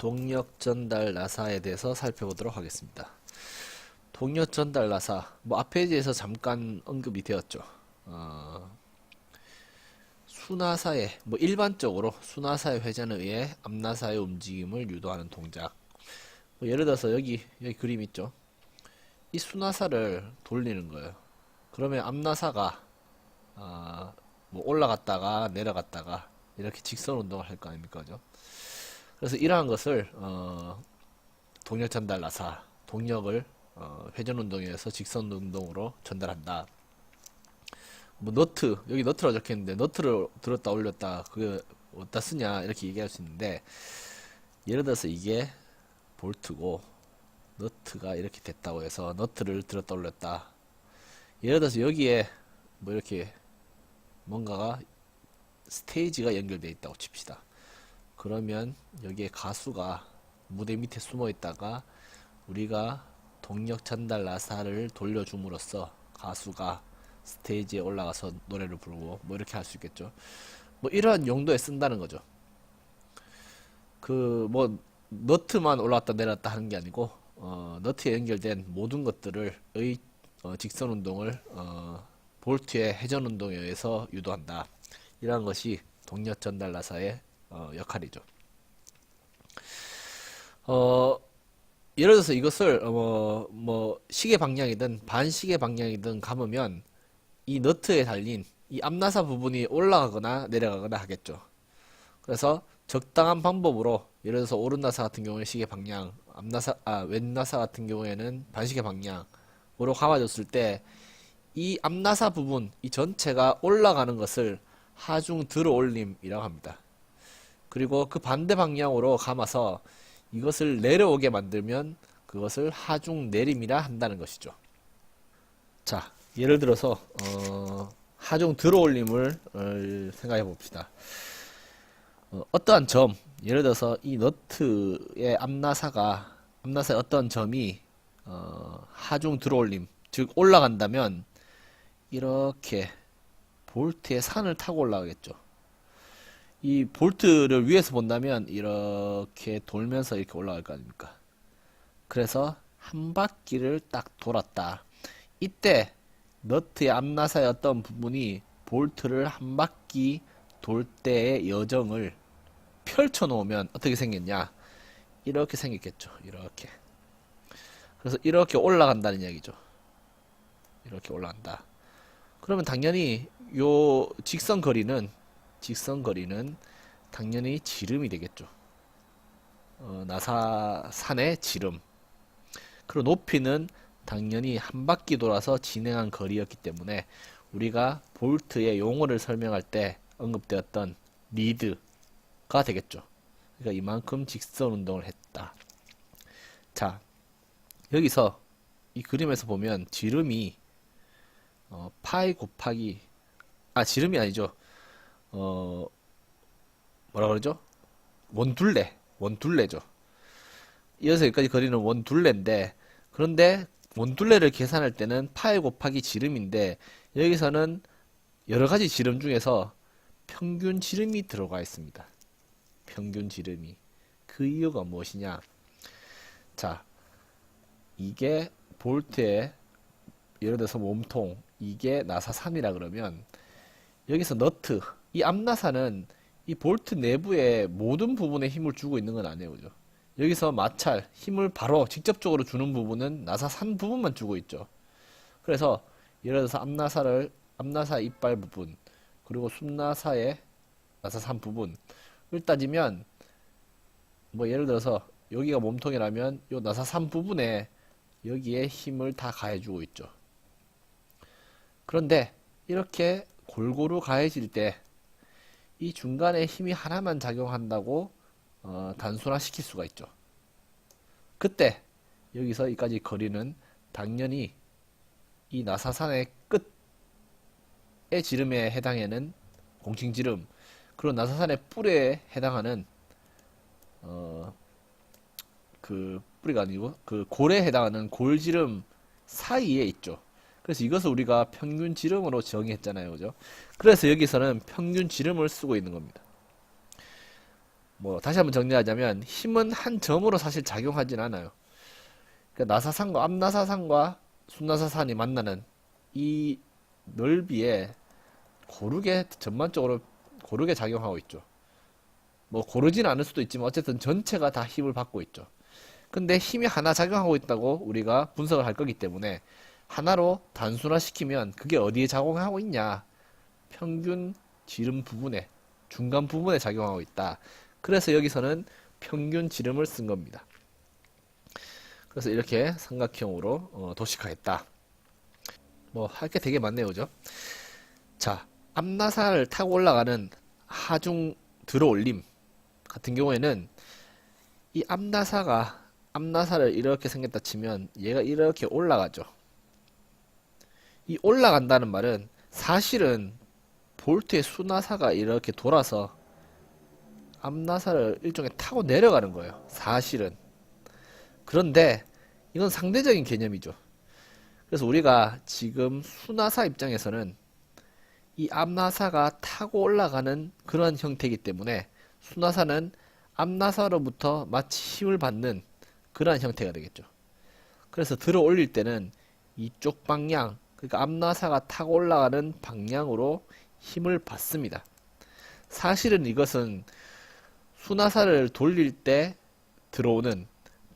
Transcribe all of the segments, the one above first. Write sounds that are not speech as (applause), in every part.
동력 전달 나사에 대해서 살펴보도록 하겠습니다. 동력 전달 나사, 뭐 앞 페이지에서 잠깐 언급이 되었죠. 어, 수나사의 뭐 일반적으로 수나사의 회전에 의해 앞나사의 움직임을 유도하는 동작. 뭐 예를 들어서 여기 여기 그림 있죠. 이 수나사를 돌리는 거예요. 그러면 앞나사가 아, 뭐 올라갔다가 내려갔다가 이렇게 직선 운동을 할 거 아닙니까, 그죠? 그래서 이러한 것을 어, 동력 전달 나사, 동력을 어, 회전 운동에 의해서 직선 운동으로 전달한다. 뭐 너트 여기 너트라고 적혀있는데 너트를 들었다 올렸다 그게 어디다 쓰냐 이렇게 얘기할 수 있는데 예를 들어서 이게 볼트고 너트가 이렇게 됐다고 해서 너트를 들었다 올렸다 예를 들어서 여기에 뭐 이렇게 뭔가가 스테이지가 연결되어 있다고 칩시다 그러면 여기에 가수가 무대 밑에 숨어 있다가 우리가 동력 전달 나사를 돌려줌으로써 가수가 스테이지에 올라가서 노래를 부르고 뭐 이렇게 할 수 있겠죠. 뭐 이러한 용도에 쓴다는 거죠. 그 뭐 너트만 올라왔다 내려왔다 하는 게 아니고 어, 너트에 연결된 모든 것들을 의 어, 직선 운동을 어, 볼트의 회전 운동에 의해서 유도한다. 이러한 것이 동력 전달 나사의 어, 역할이죠. 어, 예를 들어서 이것을 어, 뭐, 뭐 시계 방향이든 반시계 방향이든 감으면 이 너트에 달린 이 앞나사 부분이 올라가거나 내려가거나 하겠죠. 그래서 적당한 방법으로 예를 들어서 오른 나사 같은 경우에 시계 방향, 앞나사 아 왼 나사 같은 경우에는 반시계 방향으로 감아줬을 때 이 앞나사 부분 이 전체가 올라가는 것을 하중 들어 올림이라고 합니다. 그리고 그 반대 방향으로 감아서 이것을 내려오게 만들면 그것을 하중 내림이라 한다는 것이죠. 자, 예를 들어서 어, 하중 들어올림을 어, 생각해 봅시다. 어, 어떠한 점, 예를 들어서 이 너트의 앞나사가 앞나사의 어떤 점이 어, 하중 들어올림, 즉 올라간다면 이렇게 볼트의 산을 타고 올라가겠죠. 이 볼트를 위에서 본다면 이렇게 돌면서 이렇게 올라갈 거 아닙니까? 그래서 한 바퀴를 딱 돌았다. 이때 너트의 앞나사의 어떤 부분이 볼트를 한 바퀴 돌 때의 여정을 펼쳐 놓으면 어떻게 생겼냐? 이렇게 생겼겠죠. 이렇게. 그래서 이렇게 올라간다는 이야기죠. 이렇게 올라간다. 그러면 당연히 요 직선 거리는 직선 거리는 당연히 지름이 되겠죠. 어, 나사산의 지름. 그리고 높이는 당연히 한 바퀴 돌아서 진행한 거리였기 때문에 우리가 볼트의 용어를 설명할 때 언급되었던 리드가 되겠죠. 그러니까 이만큼 직선 운동을 했다. 자, 여기서 이 그림에서 보면 지름이 어, 파이 곱하기 아 지름이 아니죠. 어 뭐라 그러죠? 원둘레 원둘레죠. 이어서 여기까지 거리는 원둘레인데 그런데 원둘레를 계산할 때는 파이 곱하기 지름인데 여기서는 여러 가지 지름 중에서 평균 지름이 들어가 있습니다. 평균 지름이 그 이유가 무엇이냐? 자, 이게 볼트의 예를 들어서 몸통 이게 나사 3이라 그러면 여기서 너트 이 앞나사는 이 볼트 내부의 모든 부분에 힘을 주고 있는 건 아니에요. 그죠? 여기서 마찰, 힘을 바로 직접적으로 주는 부분은 나사 산 부분만 주고 있죠. 그래서 예를 들어서 앞나사를 앞나사 이빨 부분 그리고 숨나사의 나사 산 부분을 따지면 뭐 예를 들어서 여기가 몸통이라면 요 나사 산 부분에 여기에 힘을 다 가해주고 있죠. 그런데 이렇게 골고루 가해질 때 이 중간에 힘이 하나만 작용한다고 어, 단순화시킬 수가 있죠. 그때 여기서 이까지 거리는 당연히 이 나사산의 끝의 지름에 해당하는 공칭 지름 그리고 나사산의 뿔에 해당하는 어, 그 뿌리가 아니고 그 골에 해당하는 골지름 사이에 있죠. 그래서 이것을 우리가 평균 지름으로 정의했잖아요. 그죠? 그래서 여기서는 평균 지름을 쓰고 있는 겁니다. 뭐 다시 한번 정리하자면 힘은 한 점으로 사실 작용하진 않아요. 그러니까 나사산과 앞나사산과 순나사산이 만나는 이 넓이에 고르게 전반적으로 고르게 작용하고 있죠. 뭐 고르지는 않을 수도 있지만 어쨌든 전체가 다 힘을 받고 있죠. 근데 힘이 하나 작용하고 있다고 우리가 분석을 할 거기 때문에 하나로 단순화시키면 그게 어디에 작용하고 있냐? 평균 지름 부분에 중간 부분에 작용하고 있다. 그래서 여기서는 평균 지름을 쓴 겁니다. 그래서 이렇게 삼각형으로 어, 도식화했다. 뭐 할 게 되게 많네요, 그죠? 자, 앞나사를 타고 올라가는 하중 들어올림 같은 경우에는 이 앞나사가 앞나사를 이렇게 생겼다 치면 얘가 이렇게 올라가죠. 이 올라간다는 말은 사실은 볼트의 수나사가 이렇게 돌아서 앞나사를 일종의 타고 내려가는 거예요. 사실은. 그런데 이건 상대적인 개념이죠. 그래서 우리가 지금 수나사 입장에서는 이 앞나사가 타고 올라가는 그런 형태이기 때문에 수나사는 앞나사로부터 마치 힘을 받는 그러한 형태가 되겠죠. 그래서 들어 올릴 때는 이쪽 방향, 그러니까 앞나사가 타고 올라가는 방향으로 힘을 받습니다. 사실은 이것은 수나사를 돌릴 때 들어오는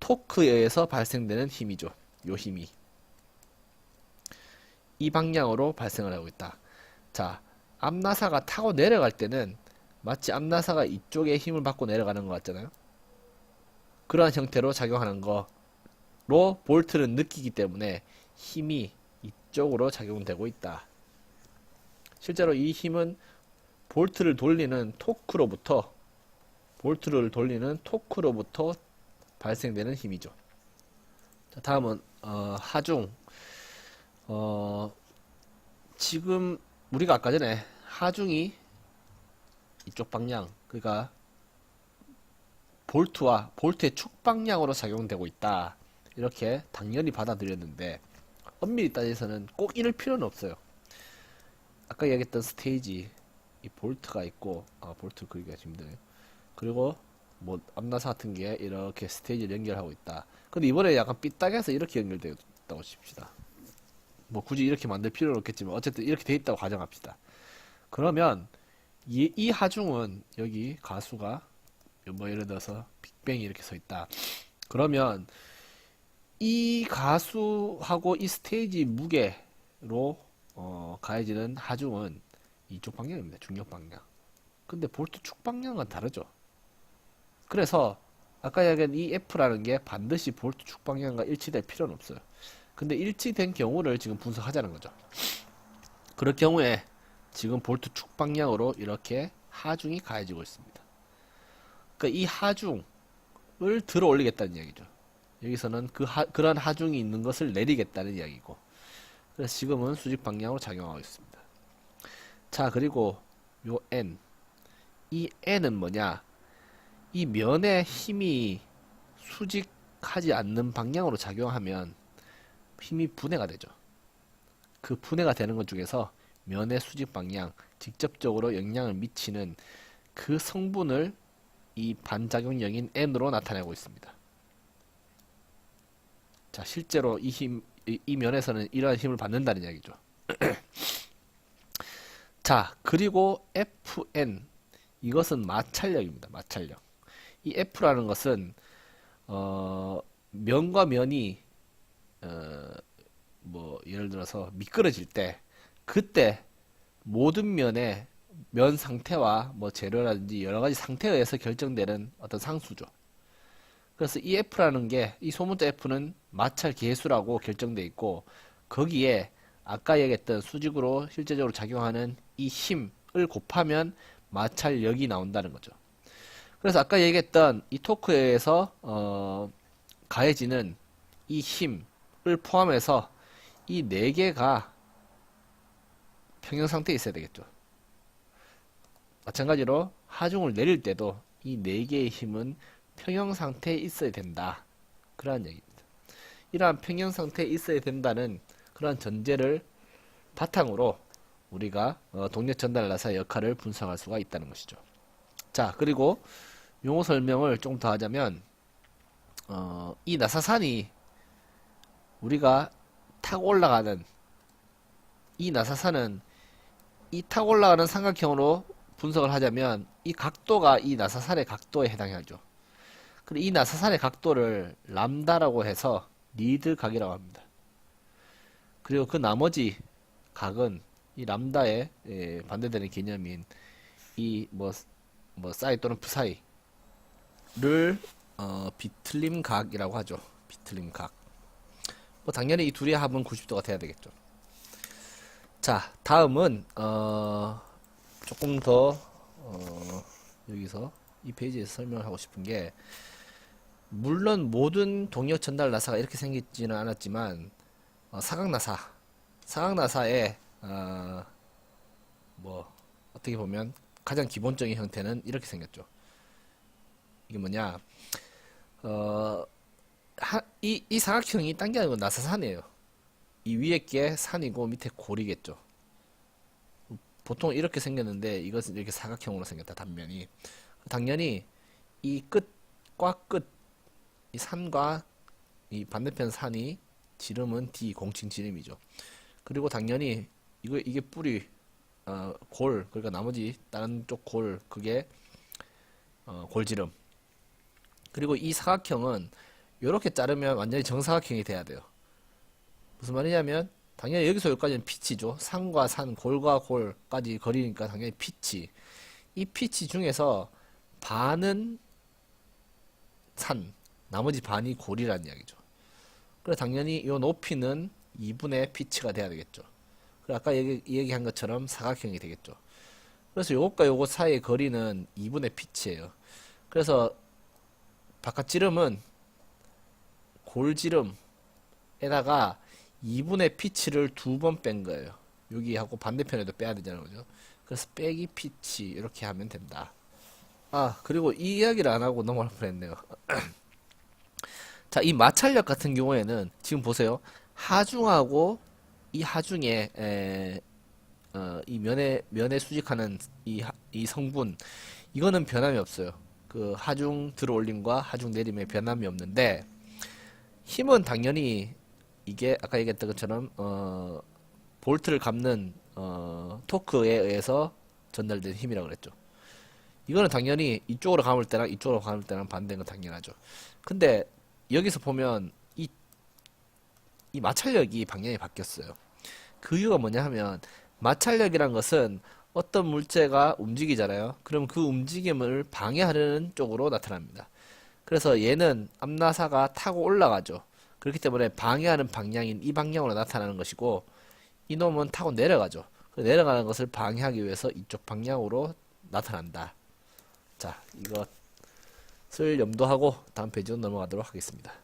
토크에 의해서 발생되는 힘이죠. 요 힘이. 이 방향으로 발생을 하고 있다. 자, 앞나사가 타고 내려갈 때는 마치 앞나사가 이쪽에 힘을 받고 내려가는 것 같잖아요. 그러한 형태로 작용하는 거로 볼트는 느끼기 때문에 힘이 이쪽으로 작용되고 있다. 실제로 이 힘은 볼트를 돌리는 토크로부터 볼트를 돌리는 토크로부터 발생되는 힘이죠. 자, 다음은 어, 하중. 어, 지금 우리가 아까 전에 하중이 이쪽 방향, 그러니까 볼트와 볼트의 축 방향으로 작용되고 있다. 이렇게 당연히 받아들였는데 엄밀히 따져서는 꼭 이럴 필요는 없어요. 아까 얘기했던 스테이지 이 볼트가 있고 아 볼트 그리기가 힘드네요. 그리고 뭐 앞나사 같은 게 이렇게 스테이지를 연결하고 있다. 근데 이번에 약간 삐딱해서 이렇게 연결되었다고 칩시다. 뭐 굳이 이렇게 만들 필요는 없겠지만 어쨌든 이렇게 돼 있다고 가정합시다. 그러면 이, 이 하중은 여기 가수가 뭐 예를 들어서 빅뱅이 이렇게 서 있다. 그러면 이 가수하고 이 스테이지 무게로 어, 가해지는 하중은 이쪽 방향입니다. 중력 방향. 근데 볼트 축 방향은 다르죠. 그래서 아까 얘기한 이 F라는 게 반드시 볼트 축 방향과 일치될 필요는 없어요. 근데 일치된 경우를 지금 분석하자는 거죠. 그럴 경우에 지금 볼트 축 방향으로 이렇게 하중이 가해지고 있습니다. 그러니까 이 하중을 들어 올리겠다는 이야기죠. 여기서는 그 하, 그런 하중이 있는 것을 내리겠다는 이야기고. 그래서 지금은 수직 방향으로 작용하고 있습니다. 자, 그리고 요 N. 이 N은 뭐냐? 이 면의 힘이 수직하지 않는 방향으로 작용하면 힘이 분해가 되죠. 그 분해가 되는 것 중에서 면의 수직 방향, 직접적으로 영향을 미치는 그 성분을 이 반작용력인 N으로 나타내고 있습니다. 자, 실제로 이 힘, 이, 이 면에서는 이러한 힘을 받는다는 이야기죠. (clears throat) 자, 그리고 FN. 이것은 마찰력입니다. 마찰력. 이 F라는 것은, 어, 면과 면이, 어, 뭐, 예를 들어서 미끄러질 때, 그때 모든 면의 면 상태와 뭐 재료라든지 여러 가지 상태에 의해서 결정되는 어떤 상수죠. 그래서 이 F라는 게, 이 소문자 F는 마찰 계수라고 결정돼 있고, 거기에 아까 얘기했던 수직으로 실제적으로 작용하는 이 힘을 곱하면 마찰력이 나온다는 거죠. 그래서 아까 얘기했던 이 토크에 의해서, 어, 가해지는 이 힘을 포함해서 이 네 개가 평형 상태에 있어야 되겠죠. 마찬가지로 하중을 내릴 때도 이 네 개의 힘은 평형 상태에 있어야 된다. 그러한 얘기입니다. 이러한 평형 상태에 있어야 된다는 그러한 전제를 바탕으로 우리가 어, 동력 전달 나사의 역할을 분석할 수가 있다는 것이죠. 자, 그리고 용어 설명을 조금 더 하자면 어, 이 나사산이 우리가 타고 올라가는 이 나사산은 이 타고 올라가는 삼각형으로 분석을 하자면 이 각도가 이 나사산의 각도에 해당하죠. 그리고 이 나사산의 각도를 람다라고 해서 리드 각이라고 합니다. 그리고 그 나머지 각은 이 람다에 예, 반대되는 개념인 이뭐뭐 사이 또는 푸사이를 어, 비틀림 각이라고 하죠. 비틀림 각. 뭐 당연히 이 둘의 합은 90도가 돼야 되겠죠. 자, 다음은 어, 조금 더 어, 여기서 이 페이지에서 설명을 하고 싶은 게 물론 모든 동력 전달 나사가 이렇게 생기지는 않았지만 어, 사각 나사, 사각 나사의 어, 뭐 어떻게 보면 가장 기본적인 형태는 이렇게 생겼죠. 이게 뭐냐? 어, 하, 이, 이 사각형이 당겨는 건 나사산이에요. 이 위에 게 산이고 밑에 골이겠죠. 보통 이렇게 생겼는데 이것은 이렇게 사각형으로 생겼다, 단면이. 당연히 이 끝과 끝, 이 산과 이 반대편 산이 지름은 D, 공칭 지름이죠. 그리고 당연히 이거 이게 뿌리 어, 골 그러니까 나머지 다른 쪽 골 그게 어, 골지름. 그리고 이 사각형은 이렇게 자르면 완전히 정사각형이 돼야 돼요. 무슨 말이냐면 당연히 여기서 여기까지는 피치죠. 산과 산, 골과 골까지 거리니까 당연히 피치. 이 피치 중에서 반은 산, 나머지 반이 골이라는 이야기죠. 그래 당연히 이 높이는 2분의 피치가 돼야 되겠죠. 그래 아까 얘기, 얘기한 것처럼 사각형이 되겠죠. 그래서 요것과 요것 사이의 거리는 2분의 피치예요. 그래서 바깥 지름은 골 지름에다가 2분의 피치를 두 번 뺀 거예요. 여기하고 반대편에도 빼야 되잖아요. 그죠? 그래서 빼기 피치 이렇게 하면 된다. 아, 그리고 이 이야기를 안 하고 넘어갈 뻔했네요. (clears throat) 자, 이 마찰력 같은 경우에는 지금 보세요. 하중하고 이 하중에 에, 어, 이 면에 면에 수직하는 이, 하- 이 성분 이거는 변함이 없어요. 그 하중 들어올림과 하중 내림에 변함이 없는데 힘은 당연히 이게 아까 얘기했던 것처럼 어, 볼트를 감는 어, 토크에 의해서 전달된 힘이라고 그랬죠. 이거는 당연히 이쪽으로 감을 때랑 이쪽으로 감을 때랑 반대인 건 당연하죠. 근데 여기서 보면 이, 이 마찰력이 방향이 바뀌었어요. 그 이유가 뭐냐 하면 마찰력이란 것은 어떤 물체가 움직이잖아요. 그럼 그 움직임을 방해하려는 쪽으로 나타납니다. 그래서 얘는 암나사가 타고 올라가죠. 그렇기 때문에 방해하는 방향인 이 방향으로 나타나는 것이고 이놈은 타고 내려가죠. 그 내려가는 것을 방해하기 위해서 이쪽 방향으로 나타난다. 자, 이것을 염두하고 다음 페이지로 넘어가도록 하겠습니다.